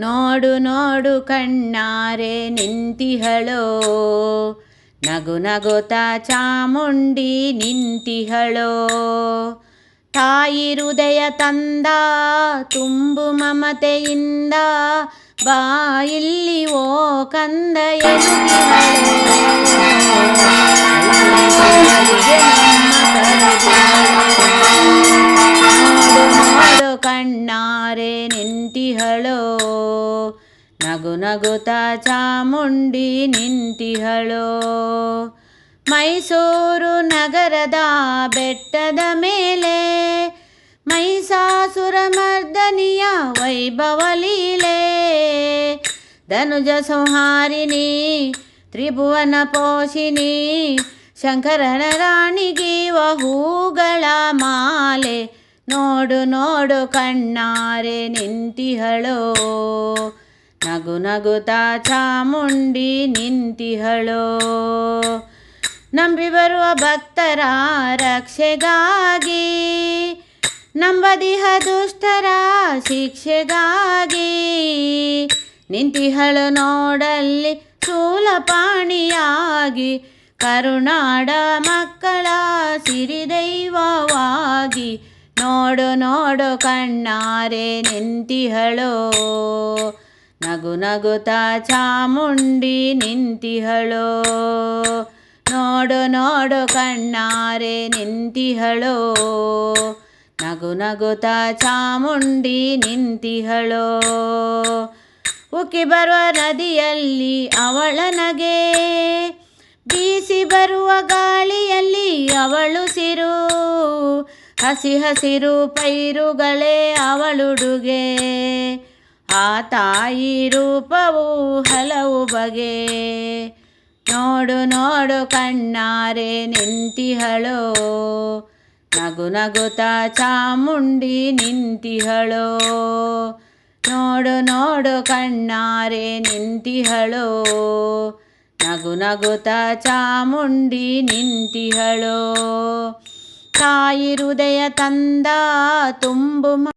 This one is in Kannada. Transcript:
ನೋಡು ನೋಡು ಕಣ್ಣಾರೆ ನಿಂತಿಹಳೋ. ನಗು ನಗುತ ಚಾಮುಂಡಿ ನಿಂತಿಹಳೋ. ತಾಯಿ ಹೃದಯ ತಂದ, ತುಂಬು ಮಮತೆಯಿಂದ ಬಾ ಇಲ್ಲಿ ಓ ಕಂದ ಕಣ್ಣಾರೆ ನಿಂತಿಹಳೋ? ನಗು ನಗುತ ಚಾಮುಂಡಿ ನಿಂತಿಹಳೋ? ಮೈಸೂರು ನಗರದ ಬೆಟ್ಟದ ಮೇಲೆ ಮೈಸಾಸುರ ಮರ್ದನಿಯ ವೈಭವ ಲೀಲೆ. ಧನುಜ ಸಂಹಾರಿಣಿ, ತ್ರಿಭುವನ ಪೋಷಿಣಿ, ಶಂಕರನ ರಾಣಿಗೆ ಹೂಗಳ ಮಾಲೆ. ನೋಡು ನೋಡು ಕಣ್ಣಾರೆ ನಿಂತಿಹಳೋ. ನಗು ನಗುತಾ ಚಾಮುಂಡಿ ನಿಂತಿಹಳೋ. ನಂಬಿ ಬರುವ ಭಕ್ತರ ರಕ್ಷೆಗಾಗಿ ನಂಬದಿಹ ದುಷ್ಟರ ಶಿಕ್ಷೆಗಾಗಿ. ನಿಂತಿಹಳು ನೋಡಲ್ಲಿ ಶೂಲಪಾಣಿಯಾಗಿ ಕರುಣಾಡ ಮಕ್ಕಳ ಸಿರಿದೈವವಾಗಿ ನೋಡು ನೋಡು ಕಣ್ಣಾರೆ ನಿಂತಿಹಳೋ. ನಗು ನಗುತ ಚಾಮುಂಡಿ ನಿಂತಿಹಳೋ. ನೋಡು ನೋಡು ಕಣ್ಣಾರೆ ನಿಂತಿಹಳೋ. ನಗು ನಗುತ ಚಾಮುಂಡಿ ನಿಂತಿಹಳೋ. ಉಕ್ಕಿ ಬರುವ ನದಿಯಲ್ಲಿ ಅವಳ ನಗೆ. ಬೀಸಿ ಬರುವ ಗಾಳಿಯಲ್ಲಿ ಅವಳು ಸಿರು. ಹಸಿ ಹಸಿರು ಪೈರುಗಳೇ ಅವಳುಡುಗೆ. ಆ ತಾಯಿ ರೂಪವು ಹಲವು ಬಗೆ. ನೋಡು ನೋಡು ಕಣ್ಣಾರೆ ನಿಂತಿಹಳೋ. ನಗು ನಗುತ ಚಾಮುಂಡಿ ನಿಂತಿಹಳೋ. ನೋಡು ನೋಡು ಕಣ್ಣಾರೆ ನಿಂತಿಹಳೋ. ನಗು ನಗುತ ಚಾಮುಂಡಿ ನಿಂತಿಹಳೋ. ತಾಯಿ ಹೃದಯ ತಂದ ತುಂಬು